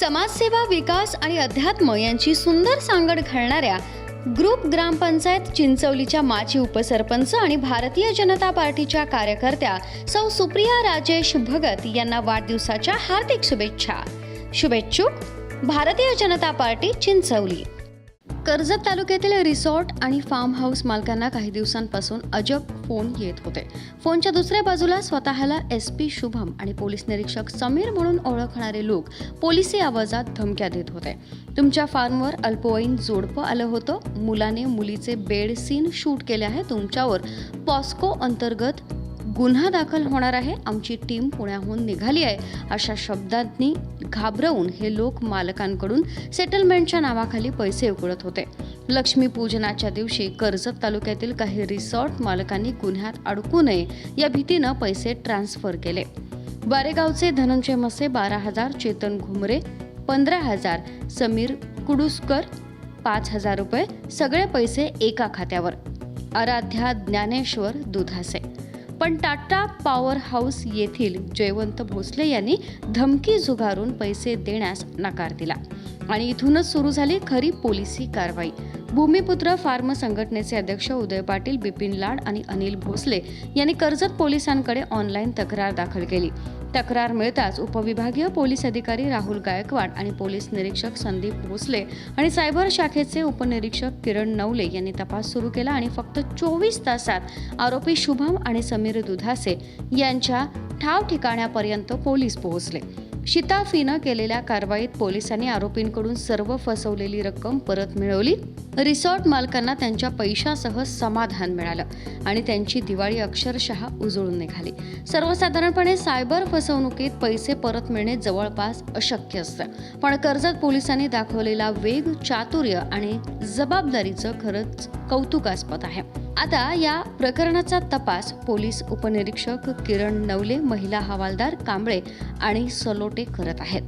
समाजसेवा विकास आणि अध्यात्म यांची सुंदर सांगड घालणाऱ्या ग्रुप ग्रामपंचायत चिंचवलीच्या माजी उपसरपंच आणि भारतीय जनता पार्टीच्या कार्यकर्त्या सौ सुप्रिया राजेश भगत यांना वाढदिवसाच्या हार्दिक शुभेच्छा. शुभेच्छुक भारतीय जनता पार्टी चिंचवली. कर्जत तालुक्यातील रिसॉर्ट आणि फार्म हाऊस मालकांना काही दिवसांपासून अजब फोन येत होते. फोनच्या दुसऱ्या बाजूला स्वतःला एस पी शुभम आणि पोलीस निरीक्षक समीर म्हणून ओळखणारे लोक पोलिसी आवाजात धमक्या देत होते. तुमच्या फार्मवर अल्पवयीन जोडपं आलं होतं. मुलाने मुलीचे बेड सीन शूट केले आहे. तुमच्यावर पॉस्को अंतर्गत गुन्हा दाखल होणार आहे. आमची टीम पुण्याहून निघाली आहे. अशा शब्दांनी घाबरवून हे लोक मालकांकडून सेटलमेंटच्या नावाखाली पैसे उकळत होते. लक्ष्मीपूजनाच्या दिवशी कर्जत तालुक्यातील काही रिसॉर्ट मालकांनी गुन्ह्यात अडकू नये या भीतीनं पैसे ट्रान्स्फर केले. बारेगावचे धनंजय मसे बारा हजार चेतन घुमरे पंधरा हजार समीर कुडुसकर पाच हजार रुपये सगळे पैसे एका खात्यावर. आराध्या ज्ञानेश्वर दुधासे. पण टाटा पॉवर हाऊस येथील जयवंत भोसले यांनी धमकी झुगारून पैसे देण्यास नकार दिला. आणि इथूनच सुरू झाली खरी पोलिसी कारवाई. भूमिपुत्र फार्म संघटनेचे अध्यक्ष उदय पाटील बिपिन लाड आणि अनिल भोसले यांनी कर्जत पोलिसांकडे ऑनलाईन तक्रार दाखल केली. तक्रार मिळताच उपविभागीय पोलीस अधिकारी राहुल गायकवाड आणि पोलीस निरीक्षक संदीप भोसले आणि सायबर शाखेचे उपनिरीक्षक किरण नवले यांनी तपास सुरू केला आणि फक्त चोवीस तासात आरोपी शुभम आणि समीर दुधासे यांच्या ठाव ठिकाण्यापर्यंत पोलीस पोहोचले. शिताफीनं केलेल्या कारवाईत पोलिसांनी आरोपींकडून सर्व फसवलेली रक्कम परत मिळवली. रिसॉर्ट मालकांना त्यांच्या पैशासह समाधान मिळालं आणि त्यांची दिवाळी अक्षरशः उजळून निघाली. सर्वसाधारणपणे सायबर फसवणुकीत पैसे परत मिळणे जवळपास अशक्य असतं. पण कर्जत पोलिसांनी दाखवलेला वेग चातुर्य आणि जबाबदारीचं खरंच कौतुकास्पद आहे. आता या प्रकरणाचा तपास पोलीस उपनिरीक्षक किरण नवले महिला हवालदार कांबळे आणि सलोटे करत आहेत.